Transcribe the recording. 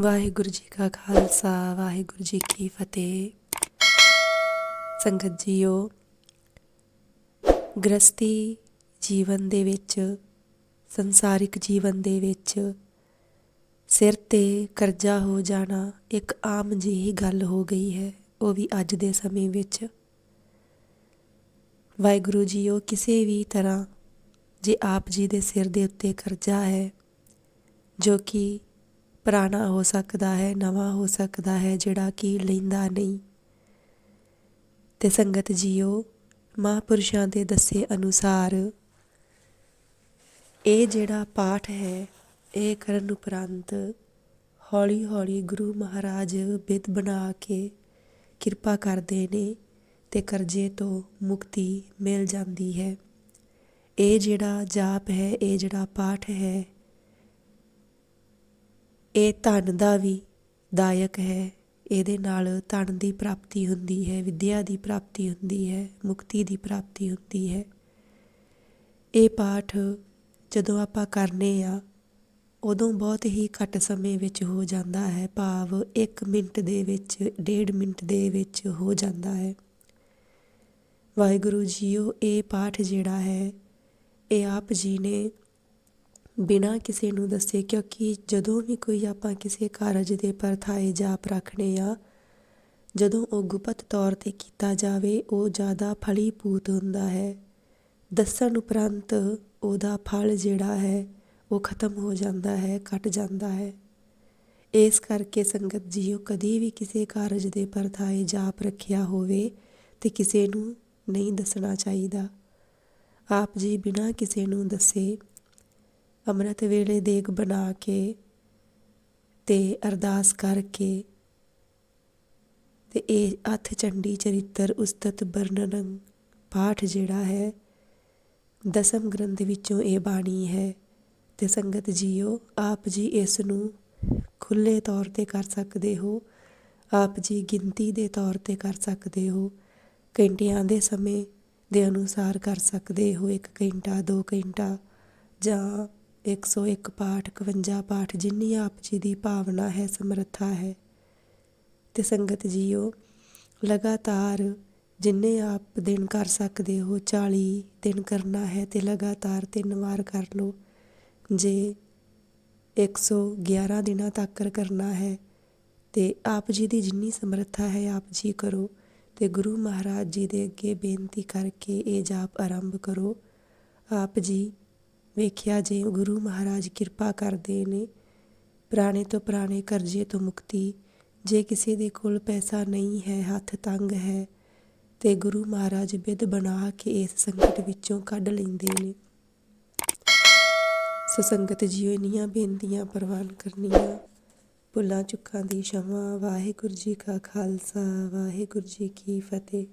ਵਾਹਿਗੁਰੂ ਜੀ ਕਾ ਖਾਲਸਾ, ਵਾਹਿਗੁਰੂ ਜੀ ਕੀ ਫਤਿਹ। ਸੰਗਤ ਜੀਓ ਗ੍ਰਸਤੀ ਜੀਵਨ ਦੇ ਵਿੱਚ, ਸੰਸਾਰਿਕ ਜੀਵਨ ਦੇ ਵਿੱਚ ਸਿਰ ਤੇ ਕਰਜ਼ਾ ਹੋ ਜਾਣਾ ਇੱਕ ਆਮ ਜਿਹੀ ਗੱਲ ਹੋ ਗਈ ਹੈ, ਉਹ ਵੀ ਅੱਜ ਦੇ ਸਮੇਂ ਵਿੱਚ। ਵਾਹਿਗੁਰੂ ਜੀਓ, ਕਿਸੇ ਵੀ ਤਰ੍ਹਾਂ ਜੇ ਆਪ ਜੀ ਦੇ ਸਿਰ ਦੇ ਉੱਤੇ ਕਰਜ਼ਾ ਹੈ, ਜੋ ਕਿ ਪੁਰਾਣਾ ਹੋ ਸਕਦਾ ਹੈ, ਨਵਾਂ ਹੋ ਸਕਦਾ ਹੈ, ਜਿਹੜਾ ਕਿ ਲੈਂਦਾ ਨਹੀਂ। ਤੇ ਸੰਗਤ ਜੀਓ, ਮਹਾਂਪੁਰਸ਼ਾਂ ਦੇ ਦੱਸੇ ਅਨੁਸਾਰ ਇਹ ਜਿਹੜਾ ਪਾਠ ਹੈ, ਇਹ ਕਰਨ ਉਪਰੰਤ ਹੌਲੀ ਹੌਲੀ ਗੁਰੂ ਮਹਾਰਾਜ ਬਿਦ ਬਣਾ ਕੇ ਕਿਰਪਾ ਕਰਦੇ ਨੇ ਤੇ ਕਰਜ਼ੇ ਤੋਂ ਮੁਕਤੀ ਮਿਲ ਜਾਂਦੀ ਹੈ। ਇਹ ਜਿਹੜਾ ਜਾਪ ਹੈ, ਇਹ ਜਿਹੜਾ ਪਾਠ ਹੈ ਇਹ ਧਨ ਦਾ ਵੀ ਦਾਇਕ ਹੈ। ਇਹਦੇ ਨਾਲ ਧਨ ਦੀ ਪ੍ਰਾਪਤੀ ਹੁੰਦੀ ਹੈ, ਵਿਦਿਆ ਦੀ ਪ੍ਰਾਪਤੀ ਹੁੰਦੀ ਹੈ, ਮੁਕਤੀ ਦੀ ਪ੍ਰਾਪਤੀ ਹੁੰਦੀ ਹੈ। ਇਹ ਪਾਠ ਜਦੋਂ ਆਪਾਂ ਕਰਨੇ ਆ, ਉਦੋਂ ਬਹੁਤ ਹੀ ਘੱਟ ਸਮੇਂ ਵਿੱਚ ਹੋ ਜਾਂਦਾ ਹੈ। ਭਾਵ 1 ਮਿੰਟ ਦੇ ਵਿੱਚ 1.5 ਮਿੰਟ ਦੇ ਵਿੱਚ ਹੋ ਜਾਂਦਾ ਹੈ। ਵਾਹਿਗੁਰੂ ਜੀਓ, ਇਹ ਪਾਠ ਜਿਹੜਾ ਹੈ, ਇਹ ਆਪ ਜੀ ਨੇ ਬਿਨਾਂ ਕਿਸੇ ਨੂੰ ਦੱਸੇ, ਕਿਉਂਕਿ ਜਦੋਂ ਵੀ ਕੋਈ ਆਪਾਂ ਕਿਸੇ ਕਾਰਜ ਦੇ ਪਰਥਾਏ ਜਾਪ ਰੱਖਣੇ ਆ ਜਦੋਂ ਉਹ ਗੁਪਤ ਤੌਰ ਤੇ ਕੀਤਾ ਜਾਵੇ, ਉਹ ਜ਼ਿਆਦਾ ਫਲੀਪੂਤ ਹੁੰਦਾ ਹੈ। ਦੱਸਣ ਉਪਰੰਤ ਉਹਦਾ ਫਲ ਜਿਹੜਾ ਹੈ, ਉਹ ਖਤਮ ਹੋ ਜਾਂਦਾ ਹੈ, ਘਟ ਜਾਂਦਾ ਹੈ। ਇਸ ਕਰਕੇ ਸੰਗਤ ਜੀਓ ਕਦੀ ਵੀ ਕਿਸੇ ਕਾਰਜ ਦੇ ਪਰਥਾਏ ਜਾਪ ਰੱਖਿਆ ਹੋਵੇ ਤੇ ਕਿਸੇ ਨੂੰ ਨਹੀਂ ਦੱਸਣਾ ਚਾਹੀਦਾ। ਆਪ ਜੀ ਬਿਨਾਂ ਕਿਸੇ ਨੂੰ ਦੱਸੇ ਅੰਮ੍ਰਿਤ ਵੇਲੇ ਦੇਗ ਬਣਾ ਕੇ ਤੇ ਅਰਦਾਸ ਕਰਕੇ ਤੇ ਇਹ ਅਥ ਚੰਡੀ ਚਰਿੱਤਰ ਉਸਤਤ ਵਰਣਨ ਪਾਠ ਜਿਹੜਾ ਹੈ, ਦਸਮ ਗ੍ਰੰਥ ਵਿੱਚੋਂ ਇਹ ਬਾਣੀ ਹੈ ਤੇ ਸੰਗਤ ਜੀਓ, ਆਪ ਜੀ ਇਸ ਨੂੰ ਖੁੱਲੇ ਤੌਰ ਤੇ ਕਰ ਸਕਦੇ ਹੋ, ਆਪ ਜੀ ਗਿਣਤੀ ਦੇ ਤੌਰ ਤੇ ਕਰ ਸਕਦੇ ਹੋ, ਘੰਟਿਆਂ ਦੇ ਸਮੇਂ ਦੇ ਅਨੁਸਾਰ ਕਰ ਸਕਦੇ ਹੋ 1 ਘੰਟਾ 2 ਘੰਟਾ ਜਾਂ 101 ਪਾਠ 51 ਪਾਠ, ਜਿੰਨੀ ਆਪ ਜੀ ਦੀ ਭਾਵਨਾ ਹੈ, ਸਮਰੱਥਾ ਹੈ। ਤੇ ਸੰਗਤ ਜੀਓ, ਲਗਾਤਾਰ ਜਿੰਨੇ ਆਪ ਦਿਨ ਕਰ ਸਕਦੇ ਹੋ 40 ਦਿਨ ਕਰਨਾ ਹੈ ਤੇ ਲਗਾਤਾਰ ਤਿੰਨ ਵਾਰ ਕਰ ਲਓ। ਜੇ 111 ਦਿਨਾਂ ਤੱਕ ਕਰਨਾ ਹੈ, ਤੇ ਆਪ ਜੀ ਦੀ ਜਿੰਨੀ ਸਮਰੱਥਾ ਹੈ, ਆਪ ਜੀ ਕਰੋ। ਤੇ ਗੁਰੂ ਮਹਾਰਾਜ ਜੀ ਦੇ ਅੱਗੇ ਬੇਨਤੀ ਕਰਕੇ ਇਹ ਜਾਪ ਆਰੰਭ ਕਰੋ। ਆਪ ਜੀ ਵੇਖਿਆ ਜੇ ਗੁਰੂ ਮਹਾਰਾਜ ਕਿਰਪਾ ਕਰਦੇ ਨੇ, ਪੁਰਾਣੇ ਤੋਂ ਪੁਰਾਣੇ ਕਰਜ਼ੇ ਤੋਂ ਮੁਕਤੀ, ਜੇ ਕਿਸੇ ਦੇ ਕੋਲ ਪੈਸਾ ਨਹੀਂ ਹੈ, ਹੱਥ ਤੰਗ ਹੈ, ਤੇ ਗੁਰੂ ਮਹਾਰਾਜ ਬਿਦ ਬਣਾ ਕੇ ਇਸ ਸੰਕਟ ਵਿੱਚੋਂ ਕੱਢ ਲੈਂਦੇ ਨੇ। ਸੋ ਸੰਗਤ ਜੀਓ, ਇੰਨੀਆਂ ਬੇਨਤੀਆਂ ਪ੍ਰਵਾਨ ਕਰਨੀਆਂ। ਭੁੱਲਾਂ ਚੁੱਕਾਂ ਦੀ ਸ਼ਮਾ, ਵਾਹਿਗੁਰੂ ਜੀ ਕਾ ਖਾਲਸਾ, ਵਾਹਿਗੁਰੂ ਜੀ ਕੀ ਫਤਿਹ।